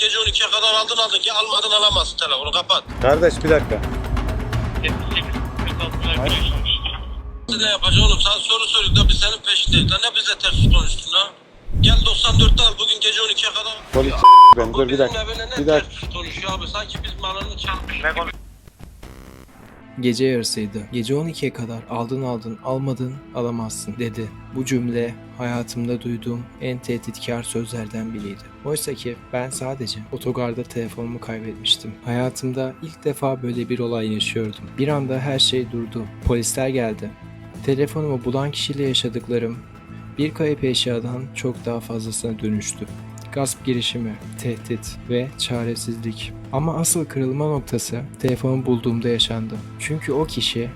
gece 12'ye kadar aldın aldın ki almadın alamazsın telefonu kapat. Kardeş bir dakika. 78 46'lar giriyor. Ne yapacaksın oğlum sen soru soruyorsun da biz senin peşindeyiz. Lan ne bize ters konuştun ha? Gel 94'te al bugün gece 12'ye kadar. Polis ben dur bir dakika. ne Bir dakika. ters konuşuyor abi sanki biz malını çalmış. Ne konu? Gece yarısıydı. Gece 12'ye kadar aldın aldın almadın alamazsın dedi. Bu cümle hayatımda duyduğum en tehditkar sözlerden biriydi. Oysa ki ben sadece otogarda telefonumu kaybetmiştim. Hayatımda ilk defa böyle bir olay yaşıyordum. Bir anda her şey durdu. Polisler geldi. Telefonumu bulan kişiyle yaşadıklarım bir kayıp eşyadan çok daha fazlasına dönüştü. Gasp girişimi, tehdit ve çaresizlik. Ama asıl kırılma noktası telefonu bulduğumda yaşandı. Çünkü o kişi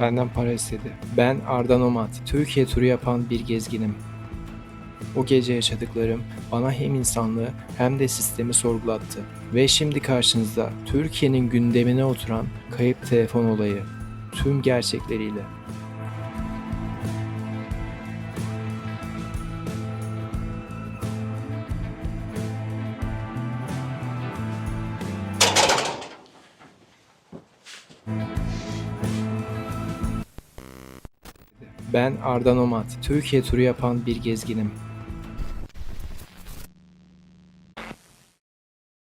benden para istedi. Ben Ardan Omat, Türkiye turu yapan bir gezginim. O gece yaşadıklarım bana hem insanlığı hem de sistemi sorgulattı. Ve şimdi karşınızda Türkiye'nin gündemine oturan kayıp telefon olayı tüm gerçekleriyle. Ben Ardan Omat, Türkiye turu yapan bir gezginim.